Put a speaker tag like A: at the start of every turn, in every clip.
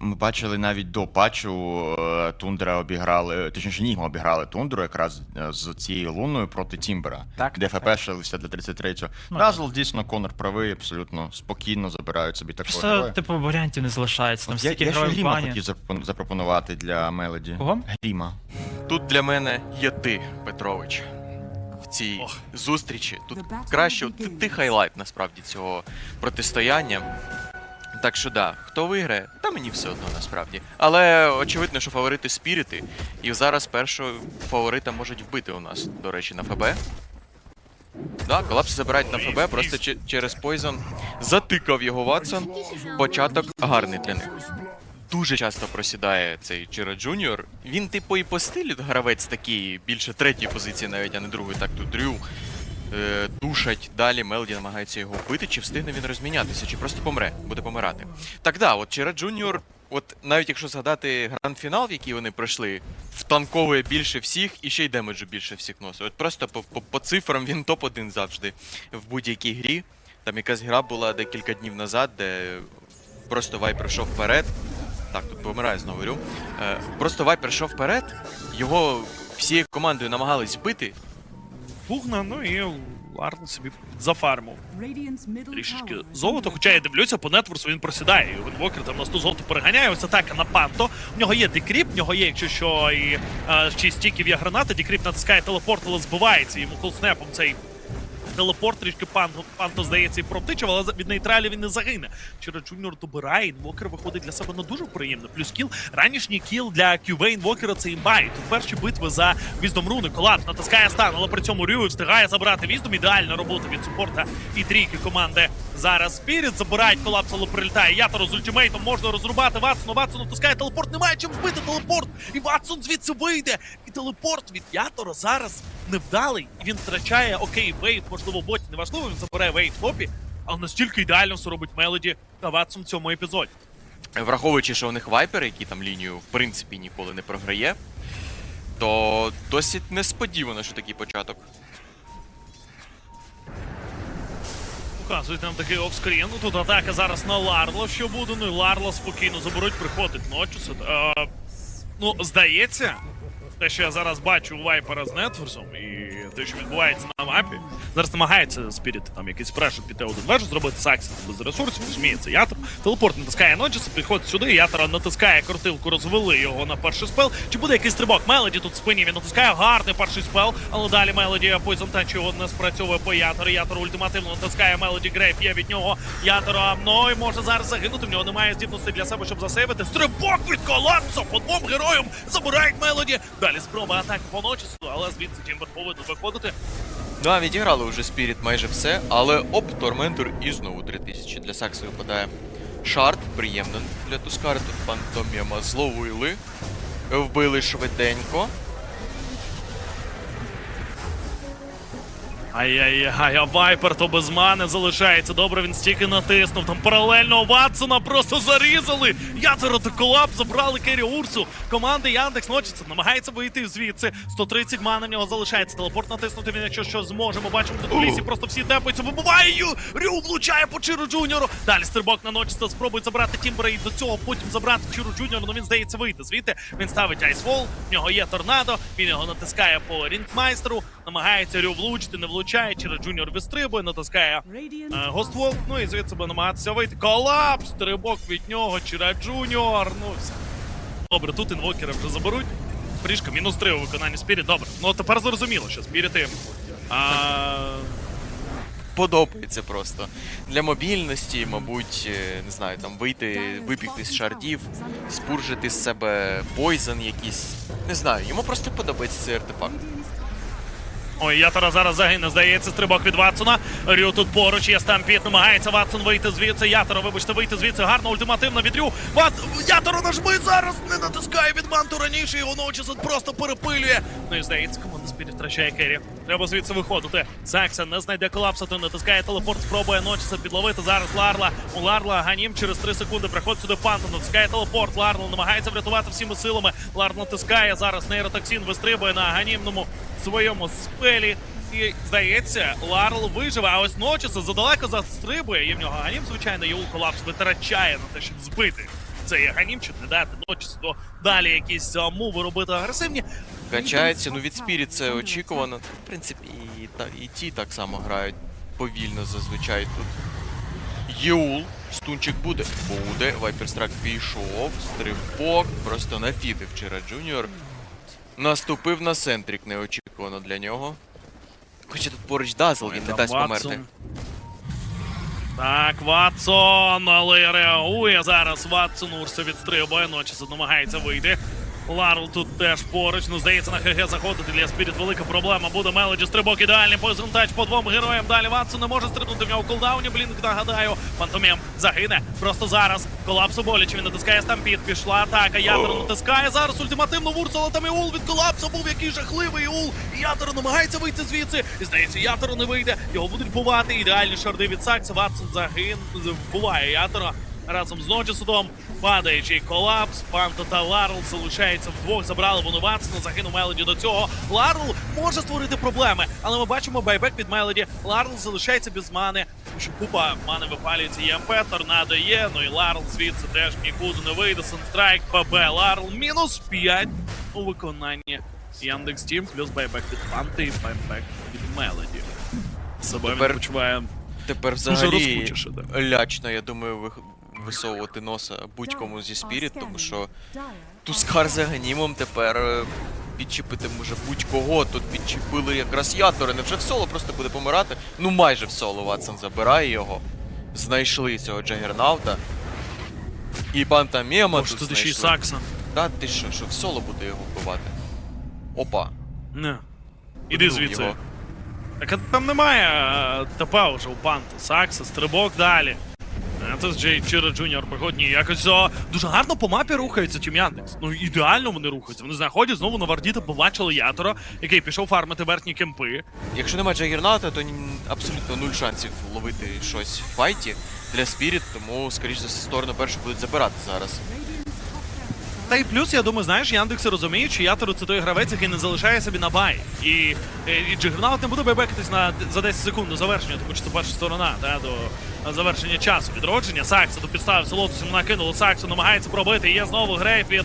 A: Ми бачили навіть до патчу е, Тундра обіграли, точніше, Нігма обіграли Тундру якраз е, з цією луною проти Тімбера,
B: Так,
A: де
B: так,
A: ФП шилися для 33-го.
B: Ну,
A: Разл дійсно Конор правий, абсолютно спокійно забирають собі такого героя.
B: типу, варіантів не залишається. Там
A: От
B: стільки
A: я ще
B: героїв
A: Гріма
B: бані.
A: хотів запропонувати для Мелоді.
B: Кого?
A: Гріма.
C: Тут для мене є ти, Петрович. В цій зустрічі. Тут краще ти, ти хайлайт насправді цього протистояння. Так що да, хто виграє, та мені все одно насправді. Але очевидно, що фаворити спіріти. І зараз першого фаворита можуть вбити у нас, до речі, на ФБ. Да, колапс забирають на ФБ, просто че- через Poison затикав його Ватсон. Початок гарний для них. Дуже часто просідає цей Чиро Джуніор. Він, типу, і по стилю гравець такий, більше третьої позиції навіть, а не другої. Так тут Дрю е, душать далі. Мелді намагається його вбити, чи встигне він розмінятися, чи просто помре, буде помирати. Так да, от Чиро Джуніор, от навіть якщо згадати гранд-фінал, в який вони пройшли, втанковує більше всіх і ще й демеджу більше всіх носить. От просто по, по, по цифрам він топ-1 завжди в будь-якій грі. Там якась гра була декілька днів назад, де просто Вай прийшов вперед. Так, тут помирає знову Рю. Е, просто Вай прийшов вперед, його всією командою намагались вбити.
D: Пугна, ну і Ларн собі зафармив.
E: Трішечки
D: золото, хоча я дивлюся, по нетворсу він просідає. І Вокер там на 100 золото переганяє. Ось атака на панто. В нього є декріп, в нього є, якщо що, і е, ще стіків є граната. Декріп натискає телепорт, але збивається йому колснепом цей. Телепорт трішки панто, панто здається і протичив, але від нейтралі він не загине. Вчора Джуніор добирає, інвокер виходить для себе на дуже приємно. Плюс кіл, ранішній кіл для Кюве інвокера це імба. І тут перші битви за віздом руни. Колапс натискає стан, але при цьому Рю встигає забрати віздом. Ідеальна робота від супорта і трійки команди. Зараз Спіріт забирають колапс, але прилітає. Ятoro з ультимейтом можна розрубати Ватсону. Ватсон натискає телепорт. Немає чим вбити телепорт. І Ватсон звідси вийде. І телепорт від Ятора зараз невдалий. І він втрачає окей, вейт, можливо, боті. Неважливо, він забирає вейт в топі. Але настільки ідеально все робить Мелоді та Ватсон в цьому епізоді.
C: Враховуючи, що у них вайпер, який там лінію в принципі ніколи не програє, то досить несподівано, що такий початок.
D: Показують нам такий офскрін. Ну, Тут атака зараз на Ларло. Що буде? Ну і Ларло спокійно заберуть, приходить Ночус. Е, ну, здається, те, що я зараз бачу у Вайпера з Нетверсом, і те, що відбувається на мапі, зараз намагається спіріти там якийсь прешер піти один вежу, зробити Саксі без ресурсів, розуміється, Ятор. Телепорт натискає Ночуса, приходить сюди, Ятора натискає крутилку, розвели його на перший спел. Чи буде якийсь стрибок? Мелоді тут в спині, він натискає гарний перший спел, але далі Мелоді Poison Touch його не спрацьовує по Ятору. Ятор ультимативно натискає Мелоді Грейп, є від нього Ятора, ну і може зараз загинути, в нього немає здібності для себе, щоб засейвити. Стрибок від колапсу по двом героям забирають Мелоді. Далі спроба атаки по Ночусу, але звідси Тімбер повинен виходити.
C: Ну а відіграли вже Спіріт майже все, але оп, Торментор і знову 3000 для Сакси випадає. Шард, приємно для Тускари, тут Пантоміма зловили. Вбили швиденько.
D: Ай-яй-яй, а Вайпер то без мани залишається. Добре, він стільки натиснув. Там паралельно Ватсона просто зарізали. Ятера та колапс забрали Кері Урсу. Команди Яндекс Ночиться намагається вийти звідси. 130 мани в нього залишається. Телепорт натиснути він, якщо що зможе. Ми бачимо тут лісі, просто всі тепаються. Вибиває Ю! Рю влучає по Чиру Джуніору. Далі стрибок на Ночиста спробують забрати Тімбера і до цього потім забрати Чиру Джуніору. Ну він здається вийти звідти. Він ставить айсвол. В нього є торнадо. Він його натискає по рінгмайстеру. Намагається Рю влучити, не влучає. Чиро Джуніор вистрибує, натискає е, Гоствол. Ну і звідси буде намагатися вийти. Колапс! Стрибок від нього. Чиро Джуніор. Ну все. Добре, тут інвокера вже заберуть. Фрішка, мінус 3 у виконанні Спіріт. Добре. Ну тепер зрозуміло, що Спіріти. А,
C: Подобається просто. Для мобільності, мабуть, е, не знаю, там вийти, вибігти з шардів, спуржити з себе пойзен якийсь. Не знаю, йому просто подобається цей артефакт.
D: Ой, Ятора зараз загине, здається, стрибок від Ватсона. Рю тут поруч, є стампіт, намагається Ватсон вийти звідси. Ятора, вибачте, вийти звідси. Гарно, ультимативно від Рю. Ват... Ятора нажми зараз не натискає від манту раніше, його Ночісон просто перепилює. Ну і здається, команда Спіріт втрачає Керрі. Треба звідси виходити. Сакса не знайде колапса, то натискає телепорт, спробує Ночіса підловити. Зараз Ларла. У Ларла Ганім через 3 секунди приходить сюди Панта, натискає телепорт. Ларла намагається врятувати всіми силами. Лар натискає зараз нейротоксин вистрибує на ганімному своєму спелі. І здається, Ларл виживе, а ось Ночіса задалеко застрибує. Є в нього ганім, звичайно, і ул колапс витрачає на те, щоб збити цей Аганім, чи не дати ночі, то далі якісь муви робити агресивні.
C: Качається, ну від Spirit це очікувано. В принципі, і, та, і ті так само грають повільно зазвичай тут. Єул, стунчик буде. Буде. Вайперстрак пішов, стрибок, просто нафідив Чира Джуніор. Наступив на Сентрік неочікувано для нього. Хоча тут поруч Дазл, він не дасть померти.
D: Так, Ватсон, але реагує зараз. Ватсон Урса відстрибує, ночі намагається вийти. Ларл тут теж поруч. Ну, здається, на ХГ заходити для Спіріт велика проблема. Буде Мелоді стрибок ідеальний позунтач по двом героям. Далі Ватсон не може стрибнути в нього в кулдауні. Блінк нагадаю. Фантомєм загине. Просто зараз. Колапсу боляче. Він натискає стампід. Пішла атака. Ядер натискає. Зараз ультимативно Вурсу, але там і Ул від колапсу був який жахливий Ул. І Ядер намагається вийти звідси. І здається, Ядеру не вийде. Його будуть бувати. Ідеальні шарди від Сакса. Ватсон загин. Вбиває Ядера. Разом з Ночісудом падаючий колапс. Панто та Ларл залишаються вдвох. Забрали вони Ватсона, загинув Мелоді до цього. Ларл може створити проблеми, але ми бачимо байбек від Мелоді. Ларл залишається без мани. Тому що купа мани випалюється. ЄМП, торнадо є. Ну і Ларл звідси теж нікуди не вийде. Санстрайк, ПБ, Ларл. Мінус 5 у виконанні. Яндекс Тім плюс байбек від Панти і байбек від Мелоді. Себе він
C: Тепер
D: почуває
C: Тепер взагалі лячно, я думаю, вих- висовувати носа будь-кому зі Spirit, тому що Тускар за ганімом тепер е, підчепити може будь-кого. Тут підчепили якраз ятори. Невже в соло просто буде помирати? Ну майже в соло Ватсон забирає його. Знайшли цього Джагернаута. І Пантамема
D: Може,
C: тут
D: тут ще й. Сакса.
C: Та ти що, що в соло буде його вбивати? Опа.
D: Не. Іди звідси.
C: його.
D: Так там немає е, ТП вже у панта. Сакса, стрибок далі. Тут Джей Чира Джуніор пригодні. Якось о, дуже гарно по мапі рухаються Тім Яндекс. Ну ідеально вони рухаються. Вони знаходять знову на Вардіта, побачили Ятора, який пішов фармити верхні кемпи.
C: Якщо немає Джагернаута, то абсолютно нуль шансів ловити щось в файті для Спіріт, тому, скоріш за все, сторону першу будуть забирати зараз.
D: Та й плюс, я думаю, знаєш, Яндекси розуміють, що Ятеру це той гравець, який не залишає собі на бай. І, і, і Джигернаут не буде байбекатись на за 10 секунд до завершення, тому що це перша сторона, та, до завершення часу. Відродження. Сакса до підставив Солотус, йому накинуло Саксу, намагається пробити. Є знову грейп від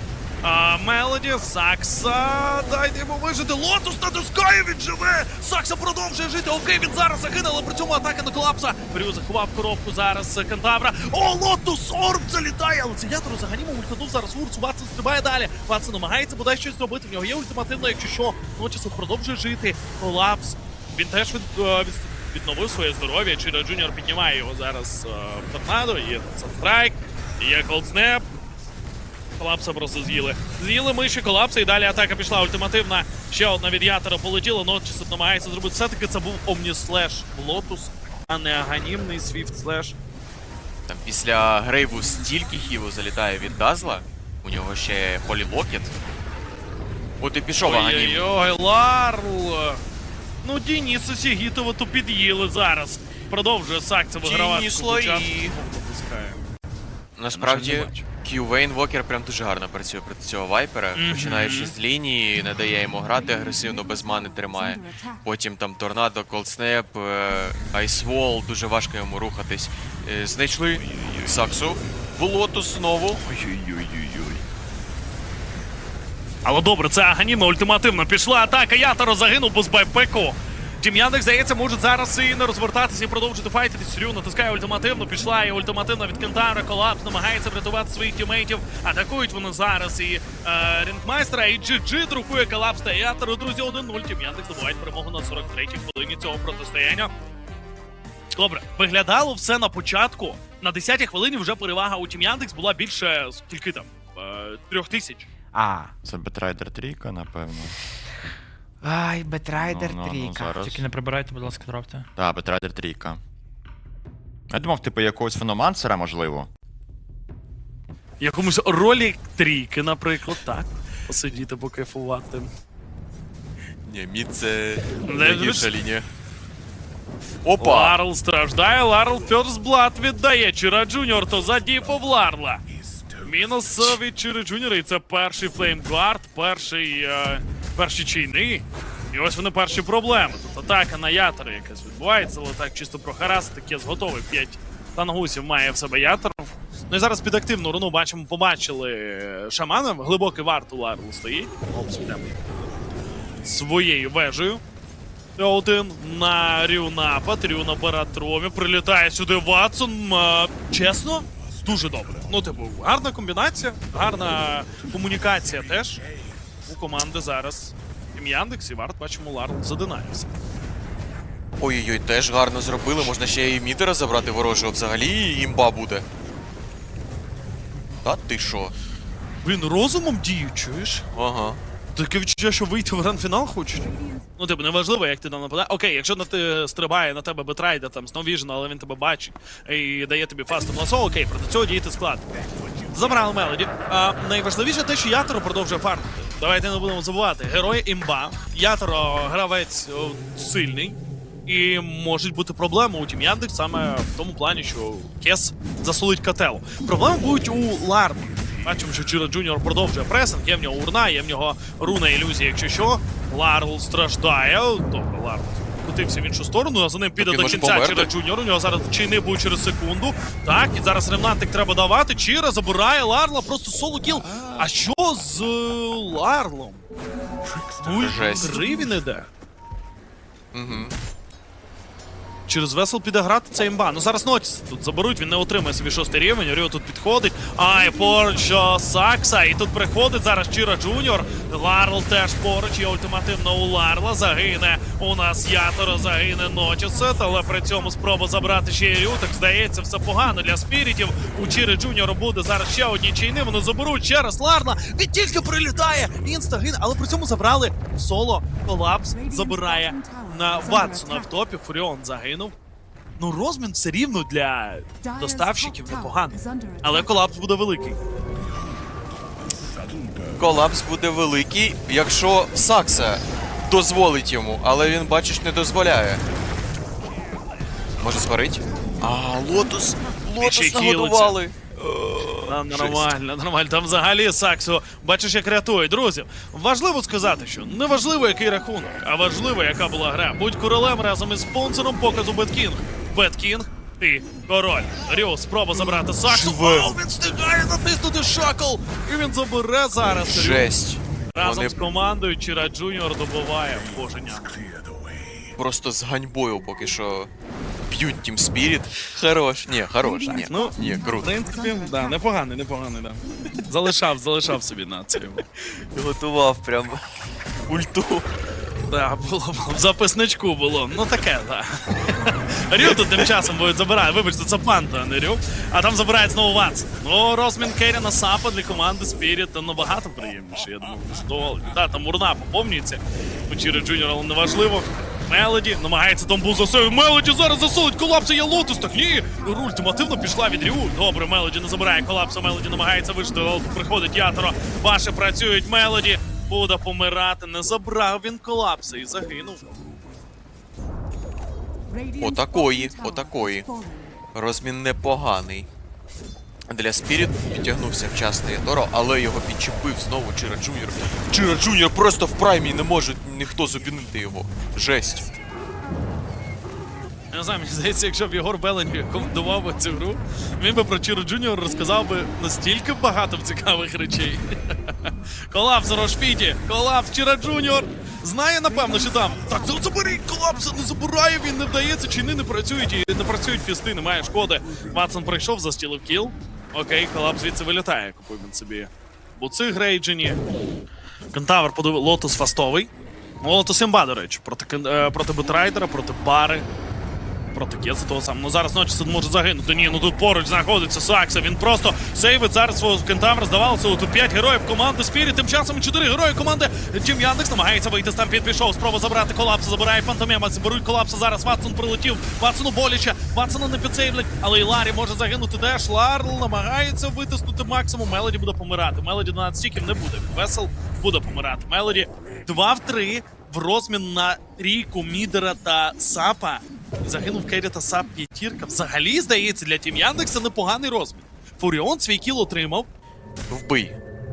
D: Мелоді. Сакса. Дайте йому вижити. Лотус натискає, він живе. Сакса продовжує жити. Окей, він зараз загине, але при цьому атака на колапса. Брю заховав коробку зараз Кентавра. О, Лотус Орб залітає, але це Ятору заганімо ультанув зараз Вурц. Ватсон стрибає далі. Ватсон намагається бодай щось зробити. В нього є ультимативно, якщо що. Ночіс продовжує жити. Колапс. Він теж від, е, від, відновив своє здоров'я. Чиро Джуніор піднімає його зараз е, в торнадо. Є Санстрайк, є Колдснеп. Колапса просто з'їли. З'їли миші колапса і далі атака пішла ультимативна. Ще одна від Ятора полетіла. Ночіс намагається зробити. Все-таки це був Омніслеш Лотус, а не аганімний Свіфт Слеш.
C: Там після грейву стільки хілу залітає від Дазла. У нього ще Холі Локет. От і пішов Аганім.
D: Ой-ой-ой, Ларл! Ну, Дініса Сігітова то під'їли зараз. Продовжує Сакса вигравати. Часу.
C: слої. Насправді,
D: Я вже не бачу.
C: Кью Вейн Вокер прям дуже гарно працює проти цього вайпера.
D: Мгм.
C: Починаючи з лінії, не дає йому грати агресивно, без мани тримає. Потім там Торнадо, Колдснеп, Айсвол, дуже важко йому рухатись. Е, Знайшли Саксу. Лотус знову.
A: Ой-ой-ой-ой.
D: Але добре, це Аганіна ультимативно. Пішла атака, Ятаро загинув без байпеку. Тім Яндекс, здається, може зараз і не розвертатися і продовжити файтитись. Срю натискає ультимативно, пішла і ультимативно від Кентавра, колапс, намагається врятувати своїх тімейтів. Атакують вони зараз і е, Рінгмайстера, і GG друкує колапс та Ятору. Друзі, 1-0. Тім Яндекс здобувають перемогу на 43-й хвилині цього протистояння. Добре, виглядало все на початку. На 10-й хвилині вже перевага у Тім Яндекс була більше скільки там? Е, трьох тисяч.
B: А.
A: Це Бетрайдер трійка, напевно.
B: Ай, Бетрайдер
A: Ну, ну, ну,
B: трійка.
A: зараз.
E: Тільки не прибирайте, будь ласка, дропте.
A: Так, Бетрайдер трійка. Я думав, типу, якогось феномансера, можливо.
D: Якомусь ролі трійки, наприклад, так. Посидіти, покайфувати.
C: Ні, мід це найгірша лінія. Опа!
D: Ларл страждає, Ларл First Blood віддає Чира Джуніор, то задіяв Ларла. Мінус е, від Чири Джуніора, і це перший флеймгард, перший, е, перші чайни. І ось вони перші проблеми. Тут атака на ятори якась відбувається, але так чисто про харас, таке зготовий. П'ять тангусів має в себе ятор. Ну і зараз під активну руну бачимо, побачили е, шамана. Глибокий варт у Ларл стоїть. Опс. Своєю вежею. Один на Рю напад, Рю набира тромі, прилітає сюди Ватсон. Чесно, дуже добре. Ну, типу, гарна комбінація, гарна комунікація теж у команди зараз. Тім і Варт, бачимо, Ларл задинаюся.
C: Ой-ой-ой, теж гарно зробили. Можна ще і мітера забрати ворожого. Взагалі імба буде. Та ти що?
D: Блін, розумом дію, чуєш?
C: Ага.
D: Таке відчуття, що вийти в гранд-фінал хочуть. Ну, типу, неважливо, як ти там нападаєш. Окей, якщо на ти стрибає на тебе Бетрайда там Vision, але він тебе бачить і дає тобі фастом ласо, окей, проти цього діяти склад. Забрали Мелоді. А найважливіше те, що Яторо продовжує фармити. Давайте не будемо забувати. Герой імба, Яторо гравець о, сильний. І можуть бути проблеми у Тім Яндекс саме в тому плані, що Кес засолить котел. Проблеми будуть у Лармі. Бачимо, що Чіра Джуніор продовжує пресинг, є в нього урна, є в нього руна ілюзія, якщо що. Ларл страждає. Добре, Ларл котився в іншу сторону, а за ним піде до кінця Чіра Джуніор. У нього зараз чини був через секунду. Так, і зараз ремнантик треба давати. Чіра забирає Ларла, просто соло кіл. А що з е, Ларлом? 0-3 він іде.
C: Угу.
D: Через весел піде грати це імба. Ну зараз Нотіс тут заберуть, він не отримає собі шостий рівень. Ріо тут підходить. А і поруч Сакса. І тут приходить зараз Чіра Джуніор. Ларл теж поруч. І ультимативно у Ларла. Загине у нас Яторо, загине Нотісет, але при цьому спроба забрати ще Рю. Так здається, все погано для спірітів. У Чіри Джуніора буде зараз ще одні чайни. Вони заберуть ще раз Ларла. Він тільки прилітає. Інста гине, але при цьому забрали соло. Колапс забирає на Ватсона в топі. Фуріон загинув. Ну, розмін все рівно для доставщиків непоганий. Але колапс буде великий.
C: Колапс буде великий, якщо Сакса дозволить йому, але він, бачиш, не дозволяє. Може згорить? А, лотус! Лотус нагодували!
D: Та, нормально, нормально. Там взагалі Саксо, бачиш, як рятує. Друзі, важливо сказати, що не важливо, який рахунок, а важливо, яка була гра. Будь королем разом із спонсором показу Беткінг. Беткінг, ти король. Ріо, спроба забрати Саксу. Вау, він встигає натиснути шакл. І він забере зараз.
C: Жесть.
D: Разом
C: Вони
D: з командою Чіра Джуніор добиває боженя.
C: просто з ганьбою поки що б'ють Team Spirit. Хорош. Ні, хорош. Ні,
D: Ну,
C: ні,
D: В
C: круто.
D: принципі, да, непоганий, непоганий, да. Залишав, залишав собі на цьому.
C: Готував прям ульту.
D: Да, було, було в записничку було. Ну таке, да. Рю тут тим часом буде забирає. Вибачте, це панта, а не Рю. А там забирають знову Ватс. Ну, розмін Керіна Сапа для команди Spirit там набагато приємніше, я думаю, задоволений. Да, там урна поповнюється. У Чіри Джуніор, але неважливо. Мелоді намагається Домбу засовити. Мелоді зараз засолить колапси є лотус. Так ні. Ультимативно пішла від Рю. Добре, Мелоді не забирає колапсу. Мелоді намагається вижити, приходить Яторо. Ваші працюють Мелоді. Буде помирати. Не забрав він колапси і загинув.
C: Отакої, отакої. Розмін непоганий. Для Spirit підтягнувся вчасно Яторо, але його підчепив знову Чира Джуніор. Чира Джуніор просто в праймі не може ніхто зупинити його. Жесть.
D: Я не знаю, мені здається, якщо б Єгор Белені коментував цю гру, він би про Чіро Джуніор розказав би настільки багато цікавих речей. Колапс у Рошпіті, колапс Чіра Джуніор. Знає, напевно, що там. Так, ну забери колапс, не забирає, він не вдається, чини не працюють і не працюють фісти, немає шкоди. Ватсон прийшов, застілив кіл. Окей, колапс звідси вилітає, купив він собі. Буци грейджені. Кентавр подивив Лотус фастовий. Ну, Лотус імба, до речі, проти, е, проти Бутрайдера, проти Бари. Проти Кеца того самого. Ну зараз ночі може загинути. Ні, ну тут поруч знаходиться Сакса. Він просто сейвить зараз свого кентавра. Здавалося, тут 5 героїв команди Спіріт. Тим часом 4 герої команди Тім Яндекс намагається вийти з там під пішов. Спроба забрати колапса. Забирає фантомема. Беруть колапса. Зараз Ватсон прилетів. Ватсону боляче. Ватсона не підсейвлять. Але і Ларі може загинути теж. Ларл намагається витиснути максимум. Мелоді буде помирати. Мелоді 12 стіків не буде. Весел буде помирати. Мелоді 2 в 3 в розмін на Ріку, Мідера та Сапа. Загинув Керрі та Сап п'ятірка. Взагалі, здається, для Тім Яндекса непоганий розмін. Фуріон свій кіл отримав.
C: Вбий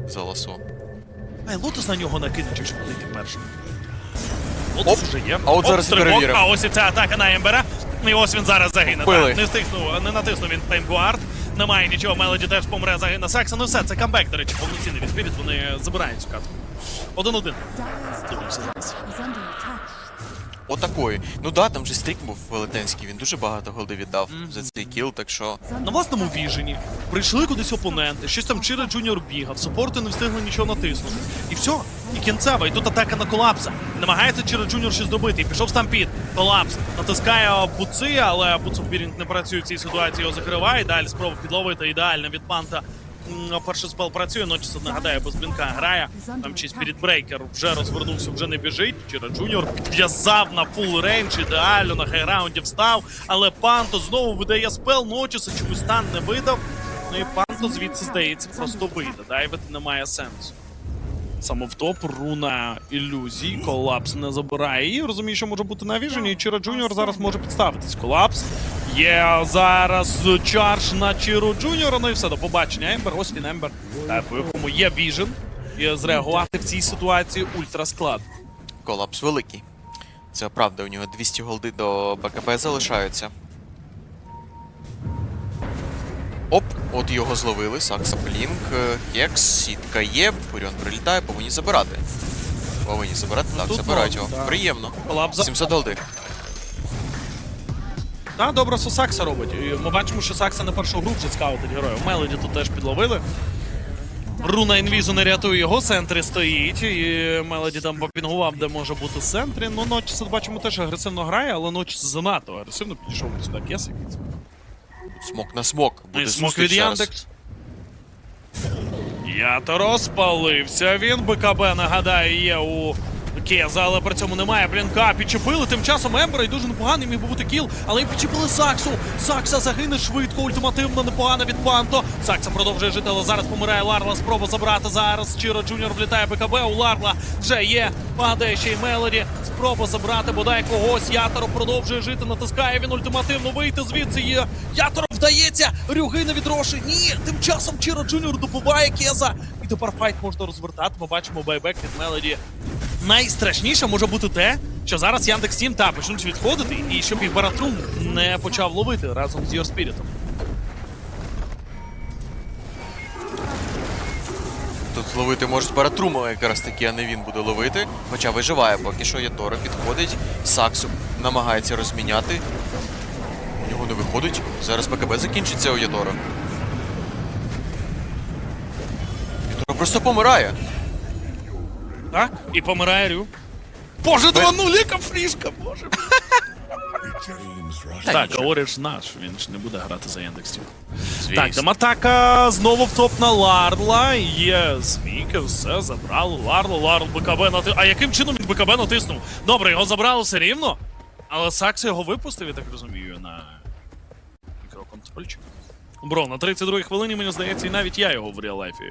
C: за ласо.
D: А й Лотус на нього накине, чи що буде йти першим. Лотус
C: Оп.
D: вже є.
C: А от зараз і
D: стрибок.
C: перевіримо.
D: А ось і ця атака на Ембера. І ось він зараз загине.
C: Вбили.
D: Так, не стиснув, не натиснув він таймкуард. немає нічого, Мелоді теж помре, загине Сакса. Ну все, це камбек, до речі, повноцінний від Spirit, вони забирають цю катку. Один-один. Дивимося зараз.
C: Отакої. Ну да, там же стрік був велетенський, він дуже багато голди віддав за цей кіл, так що.
D: На власному віжені прийшли кудись опоненти, щось там Чира Джуніор бігав, супорти не встигли нічого натиснути. І все, і кінцева, і тут атака на колапса. Намагається Чира Джуніор щось зробити, і пішов стампід. Колапс. Натискає буци, але буцов Бірінг не працює в цій ситуації, його закриває. Далі спроба підловити ідеально від панта. Перший спел працює, Ночіс, нагадаю, без блінка грає. Там чи Спірітбрейкер вже розвернувся, вже не біжить. Чира Джуніор підв'язав на фул рейндж, ідеально на хайраунді встав. Але Панто знову видає спел, Ночіса чомусь стан не видав. Ну і Панто звідси здається просто вийде. Дайвити немає сенсу. Самовтоп, руна ілюзій, колапс не забирає і розуміє, що може бути на віжені. І Чіра Джуніор зараз може підставитись. Колапс. Є зараз чарж на Чіру Джуніора. Ну і все, до побачення. Ембер, ось він Ембер, та, по якому є віжен. І зреагувати в цій ситуації ультра склад.
C: Колапс великий. Це правда, у нього 200 голди до БКБ залишаються. Оп, от його зловили. Сакса Блінк, е, Кекс, сітка є, Буріон прилітає, повинні забирати. Повинні забирати, так, забирають його. Приємно. 700 голди.
D: Так, добре, що Сакса робить. І ми бачимо, що Сакса не першу гру вже скаутить героїв. Мелоді тут теж підловили. Руна інвізу не рятує його, центрі стоїть. І Мелоді там попінгував, де може бути центрі. Ну, Ночіс, бачимо, теж агресивно грає, але Ночіс занадто агресивно підійшов сюди кесик.
C: Смок на смок.
D: Ну
C: Буде
D: і смок
C: зустріч
D: від
C: зараз.
D: Яндекс. Ято розпалився. Він БКБ, нагадаю, є у Кеза, але при цьому немає блінка. Підчепили тим часом Ембера і дуже непоганий міг би бути кіл, але й підчепили Саксу. Сакса загине швидко, ультимативно непогано від Панто. Сакса продовжує жити, але зараз помирає Ларла. Спроба забрати зараз. Чиро Джуніор влітає БКБ. У Ларла вже є. Падає ще й Мелоді. Спроба забрати бодай когось. Яторо продовжує жити, натискає він ультимативно вийти звідси. Є. Яторо вдається. Рюги не відрошує. Ні, тим часом Чиро Джуніор добиває Кеза. Тепер файт можна розвертати. Ми бачимо байбек від Мелоді. Найстрашніше може бути те, що зараз Яндекс Тім та почнуть відходити, і щоб їх Баратрум не почав ловити разом з Spirit.
C: Тут зловити можуть Баратрума якраз таки, а не він буде ловити. Хоча виживає поки що Єторо підходить. Саксу намагається розміняти. У нього не виходить. Зараз БКБ закінчиться у Єторо. Просто помирає.
D: Так? І помирає Рю. Боже, 2-0, яка фрішка, боже. Так, говориш наш, він ж не буде грати за Яндекс Тім. Так, там атака знову в топ на Ларла. Є Сміки, все, забрали. Ларло, Ларл БКБ натиснув. А яким чином він БКБ натиснув? Добре, його забрали все рівно. Але Сакс його випустив, я так розумію, на мікроконтрольчик. Бро, на 32-й хвилині, мені здається, і навіть я його в реал-лайфі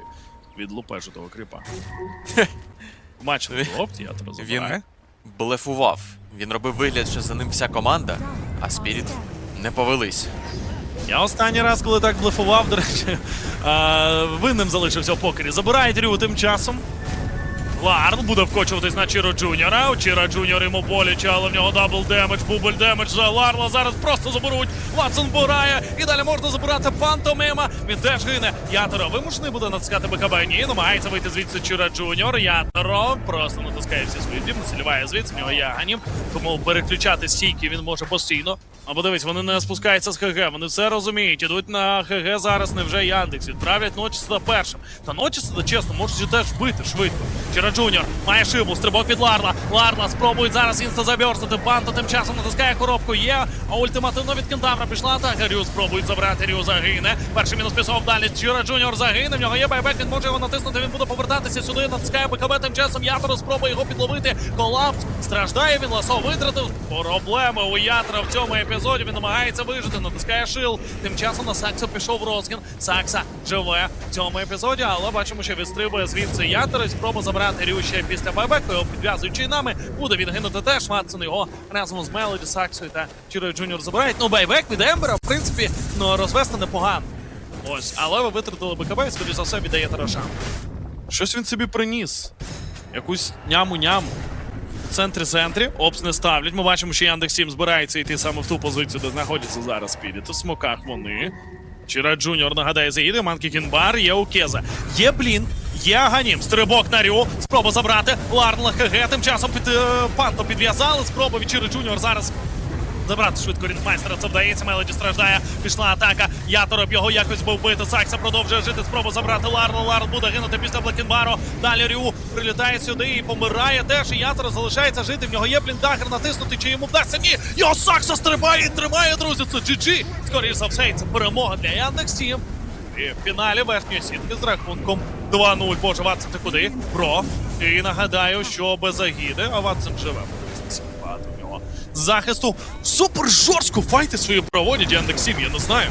D: відлупежу того кріпа. Бачили, хлопці, я тебе
C: Він блефував. Він робив вигляд, що за ним вся команда, а Спіріт не повелись.
D: Я останній раз, коли так блефував, до речі, винним залишився в покері. Забирають Рю тим часом. Ларл буде вкочуватись на Чіро Джуніора. У Чіра Джуніор йому боляче, але в нього дабл демедж, бубл демедж за Ларла. Зараз просто заберуть. Ватсон бурає. І далі можна забирати Пантомима. Він теж гине. Ятеро вимушений буде натискати БКБ. Ні, намагається вийти звідси Чіра Джуніор. Ятеро просто натискає всі свої дім, насиліває звідси. В нього є. Тому переключати стійки він може постійно. Або дивись, вони не спускаються з ХГ, вони все розуміють. Ідуть на ХГ зараз невже Яндекс. Відправлять ночі Ночіса першим. Та Ночіса, чесно, можуть теж вбити швидко. Чіра Джуніор має шибу, стрибок від Ларла. Ларла спробують зараз інста заберстити. Банто тим часом натискає коробку. Є. А ультимативно від кентавра пішла атака. Рю спробують забрати. Рю загине. Перший мінус пішов далі. Чіра Джуніор загине. В нього є байбек. Він може його натиснути. Він буде повертатися сюди. Натискає БКБ. Тим часом Яторо спробує його підловити. Колапс. Страждає він. Ласо витратив. Проблеми у Ятора в цьому епізоді. Він намагається вижити. Натискає шил. Тим часом на Саксу пішов Розкін. Сакса живе в цьому епізоді, але бачимо, що відстрибує звідси Ятор. І Спроба забрати Рю після байбеку. Його підв'язуючи нами. Буде він гинути теж. Ватсон його разом з Мелоді, Саксою та Чірою Джуніор забирають. Ну, байбек від Ембера, в принципі, ну розвести непогано. Ось, але ви витратили БКБ і, скоріш за все, віддаєте Рошан. Щось він собі приніс. Якусь няму-няму. В центрі центрі, опс не ставлять. Ми бачимо, що Яндекс 7 збирається йти саме в ту позицію, де знаходяться зараз Спіріт. У смоках вони. Чира Джуніор нагадає заїде, Манкі Кінбар, є у Кеза. Є Блін, є стрибок на Рю, спроба забрати. Ларн ХГ, тим часом під е, панто підв'язали, спроба від Джуніор зараз Забрати швидко рінкмайстера, це вдається, Мелоді страждає. Пішла атака. Ятор об його якось був бити. Сакса продовжує жити. Спробу забрати Ларну. Ларн буде гинути після Блекінбару. Далі Рю прилітає сюди і помирає теж. Ятор залишається жити. В нього є бліндагер натиснути. Чи йому вдасться? Ні! Його Сакса стрибає і тримає, друзі. Це GG. Скоріше за все, це перемога для Яндекс Тім. І в фіналі верхньої сітки з рахунком 2-0. Боже, Ватсен, ти куди? Про. І нагадаю, що без агіди, а Ватсен живе. В нього захисту. Супер жорстко файти свої проводять Яндексів, я не знаю.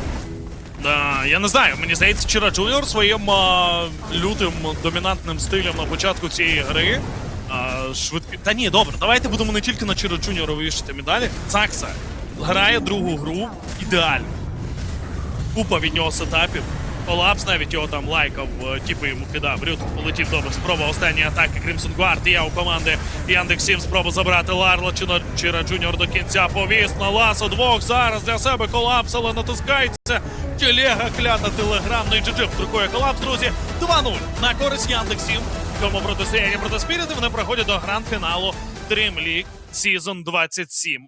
D: Да, я не знаю, мені здається, Чира Джуніор своїм а, лютим домінантним стилем на початку цієї гри. А, швидкі. Та ні, добре, давайте будемо не тільки на Чира Джуніора вивішити медалі. Цакса грає другу гру ідеально. Купа від нього сетапів. Колапс навіть його там лайкав, е, типу йому кидав. Рют полетів добре. Спроба останньої атаки Crimson Guard. Є у команди Яндекс 7 спроба забрати Ларла Чира Джуніор до кінця. Повіс на ласо двох зараз для себе колапс, але натискається. Телега клята телеграмний ну GG вдрукує колапс, друзі. 2-0 на користь Яндекс 7. В цьому протистоянні проти Спіріти вони проходять до гранд-фіналу Dream League Season 27.